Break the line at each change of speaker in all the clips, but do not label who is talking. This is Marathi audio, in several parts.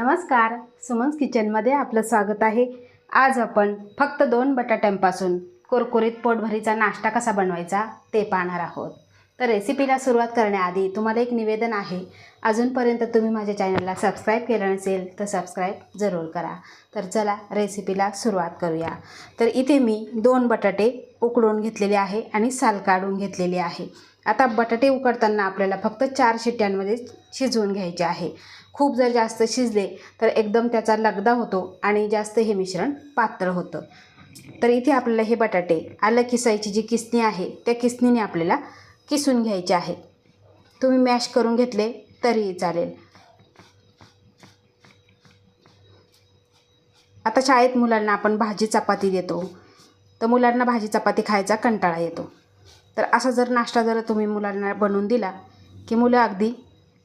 नमस्कार सुमन्स किचनमध्ये आपलं स्वागत आहे. आज आपण फक्त दोन बटाट्यांपासून कुरकुरीत पोटभरीचा नाश्ता कसा बनवायचा ते पाहणार आहोत. तर रेसिपीला सुरुवात करण्याआधी तुम्हाला एक निवेदन आहे. अजूनपर्यंत तुम्ही माझ्या चॅनलला सबस्क्राईब केलं नसेल तर सबस्क्राईब जरूर करा. तर चला रेसिपीला सुरुवात करूया. तर इथे मी दोन बटाटे उकडून घेतलेले आहे आणि साल काढून घेतलेले आहे. आता बटाटे उकडताना आपल्याला फक्त चार शिट्ट्यांमध्ये शिजवून घ्यायचे आहे. खूप जर जास्त शिजले तर एकदम त्याचा लगदा होतो आणि जास्त हे मिश्रण पातळ होतं. तर इथे आपल्याला हे बटाटे आलं किसायची जी किसणी आहे त्या किसणीने आपल्याला किसून घ्यायचे आहे. तुम्ही मॅश करून घेतले तरीही चालेल. आता शाळेत मुलांना आपण भाजी चपाती देतो. तर मुलांना भाजी चपाती खायचा कंटाळा येतो. तर असा जर नाश्ता जर तुम्ही मुलांना बनवून दिला की मुलं अगदी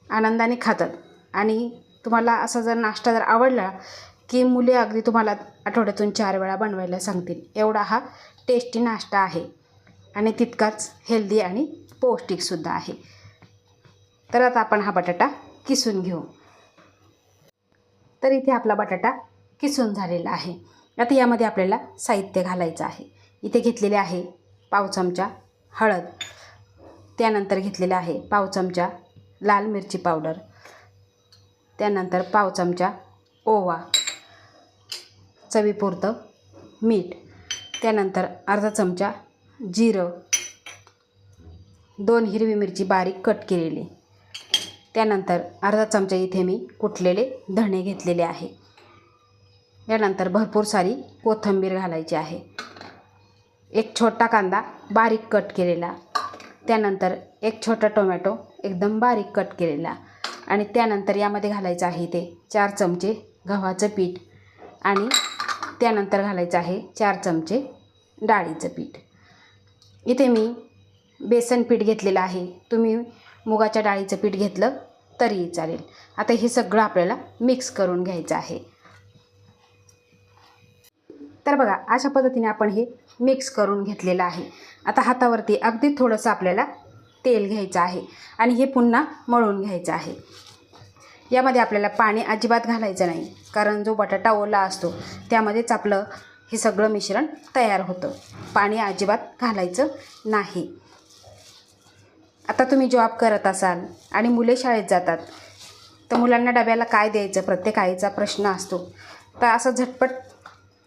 आनंदाने खातात आणि तुम्हाला असा जर नाश्ता जर आवडला की मुले अगदी तुम्हाला आठवड्यातून चार वेळा बनवायला सांगतील. एवढा हा टेस्टी नाश्ता आहे. आणि तितकाच हेल्दी आणि पौष्टिकसुद्धा आहे. तर आता आपण हा बटाटा किसून घेऊ. तर इथे आपला बटाटा किसून झालेला आहे. आता यामध्ये आपल्याला साहित्य घालायचं आहे. इथे घेतलेले आहे पाव चमचा हळद. त्यानंतर घेतलेला आहे पाव चमचा लाल मिरची पावडर. त्यानंतर पाव चमचा ओवा चवीपुरतं मीठ त्यानंतर अर्धा चमचा जिरं दोन हिरवी मिरची बारीक कट केलेली. त्यानंतर अर्धा चमचा इथे मी कुटलेले धणे घेतलेले आहे. यानंतर भरपूर सारी कोथिंबीर घालायची आहे. एक छोटा कांदा बारीक कट केलेला. त्यानंतर एक छोटा टोमॅटो एकदम बारीक कट केलेला. आणि त्यानंतर यामध्ये घालायचं आहे ते चार चमचे गव्हाचं पीठ आणि त्यानंतर घालायचं आहे चार चमचे डाळीचं पीठ. इथे मी बेसन पीठ घेतलेलं आहे. तुम्ही मुगाच्या डाळीचं पीठ घेतलं तरीही चालेल. आता हे सगळं आपल्याला मिक्स करून घ्यायचं आहे. तर बघा अशा पद्धतीने आपण हे मिक्स करून घेतलेलं आहे. आता हातावरती अगदी थोडंसं आपल्याला तेल घ्यायचं आहे आणि हे पुन्हा मळून घ्यायचं आहे. यामध्ये आपल्याला पाणी अजिबात घालायचं नाही कारण जो बटाटा ओला असतो त्यामध्येच आपलं हे सगळं मिश्रण तयार होतं. पाणी अजिबात घालायचं नाही. आता तुम्ही जॉब करत असाल आणि मुले शाळेत जातात तर मुलांना डब्याला काय द्यायचं? प्रत्येक आईचा प्रश्न असतो. तर असं झटपट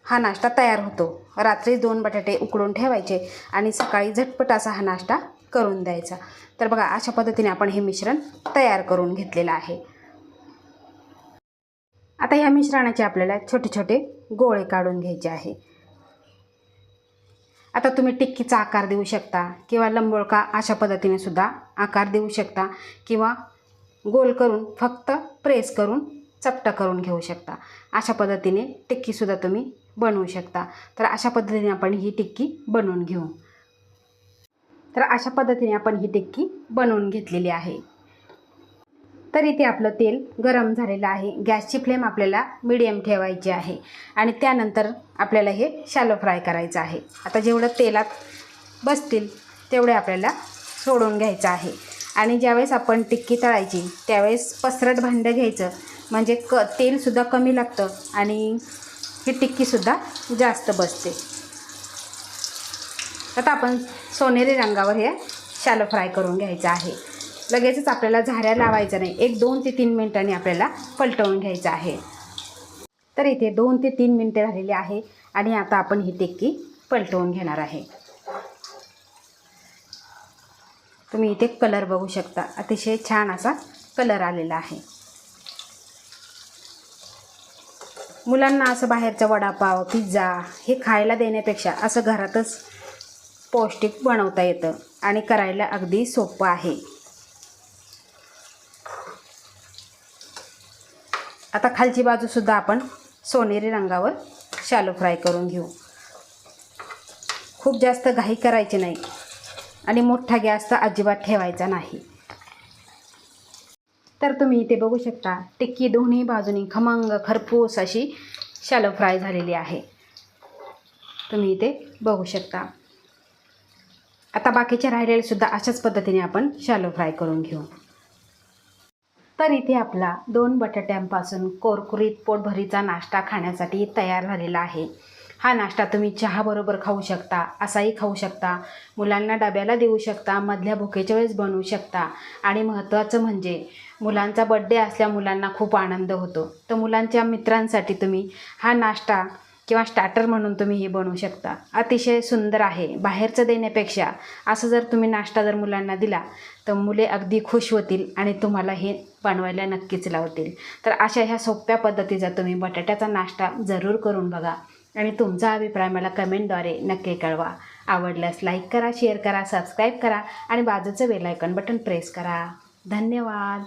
हा नाश्ता तयार होतो. रात्री दोन बटाटे उकडून ठेवायचे आणि सकाळी झटपट असा हा नाश्ता करून द्यायचा. तर बघा अशा पद्धतीने आपण हे मिश्रण तयार करून घेतलेलं आहे. आता ह्या मिश्रणाचे आपल्याला छोटे छोटे गोळे काढून घ्यायचे आहे. आता तुम्ही टिक्कीचा आकार देऊ शकता किंवा लंबोळका अशा पद्धतीने सुद्धा आकार देऊ शकता किंवा गोल करून फक्त प्रेस करून चपटा करून घेऊ शकता. अशा पद्धतीने टिक्कीसुद्धा तुम्ही बनवू शकता. तर अशा पद्धतीने आपण ही टिक्की बनवून घेऊ. तर अशा पद्धतीने आपण ही टिक्की बनवून घेतलेली आहे. तर इथे आपलं तेल गरम झालेलं आहे. गॅसची फ्लेम आपल्याला मिडियम ठेवायची आहे. आणि त्यानंतर आपल्याला हे शॅलो फ्राय करायचं आहे. आता जेवढं तेलात बसतील तेवढे आपल्याला सोडून घ्यायचं आहे. आणि ज्यावेळेस आपण टिक्की तळायची त्यावेळेस पसरट भांडं घ्यायचं. म्हणजे क तेलसुद्धा कमी लागतं आणि ही टिक्कीसुद्धा जास्त बसते. आता आपण सोनेरी रंगावर हे शॅलो फ्राय करून घ्यायचं आहे. लगेचच आपल्याला झाऱ्या लावायचं नाही. एक दोन ते तीन मिनटांनी आपल्याला पलटवून घ्यायचं आहे. तर इथे दोन ते तीन मिनटे झालेली आहे आणि आता आपण ही टिक्की पलटवून घेणार आहे. तुम्ही इथे कलर बघू शकता. अतिशय छान असा कलर आलेला आहे. मुलांना असं बाहेरचा वडापाव पिझ्झा हे खायला देण्यापेक्षा असं घरातच पौष्टिक बनवता येतं आणि करायला अगदी सोपं आहे. आता खालची बाजूसुद्धा आपण सोनेरी रंगावर शालो फ्राय करून घेऊ. खूप जास्त घाई करायची नाही आणि मोठा गॅस तर अजिबात ठेवायचा नाही. तर तुम्ही इथे बघू शकता टिक्की दोन्ही बाजूनी खमंग खरपूस अशी शालो फ्राय झालेली आहे. तुम्ही इथे बघू शकता. आता बाकीचे राहिलेले सुद्धा अशाच पद्धतीने आपण शॅलो फ्राय करून घेऊ. तर इथे आपला दोन बटाट्यांपासून कोरकुरीत पोटभरीचा नाश्ता खाण्यासाठी तयार झालेला आहे. हा नाश्ता तुम्ही चहाबरोबर खाऊ शकता असाही खाऊ शकता मुलांना डब्याला देऊ शकता मधल्या भुकेच्या वेळेस बनवू शकता. आणि महत्त्वाचं म्हणजे मुलांचा बड्डे असल्या मुलांना खूप आनंद होतो. तर मुलांच्या मित्रांसाठी तुम्ही हा नाश्ता किंवा स्टार्टर म्हणून तुम्ही हे बनवू शकता. अतिशय सुंदर आहे बाहेरचं देण्यापेक्षा. असं जर तुम्ही नाश्ता जर मुलांना दिला तर मुले अगदी खुश होतील आणि तुम्हाला हे बनवायला नक्कीच लावतील. तर अशा ह्या सोप्या पद्धतीचा तुम्ही बटाट्याचा नाश्ता जरूर करून बघा. आणि तुमचा अभिप्राय मला कमेंटद्वारे नक्की कळवा. आवडल्यास लाईक करा शेअर करा सबस्क्राईब करा आणि बाजूचं बेल बटन प्रेस करा. धन्यवाद!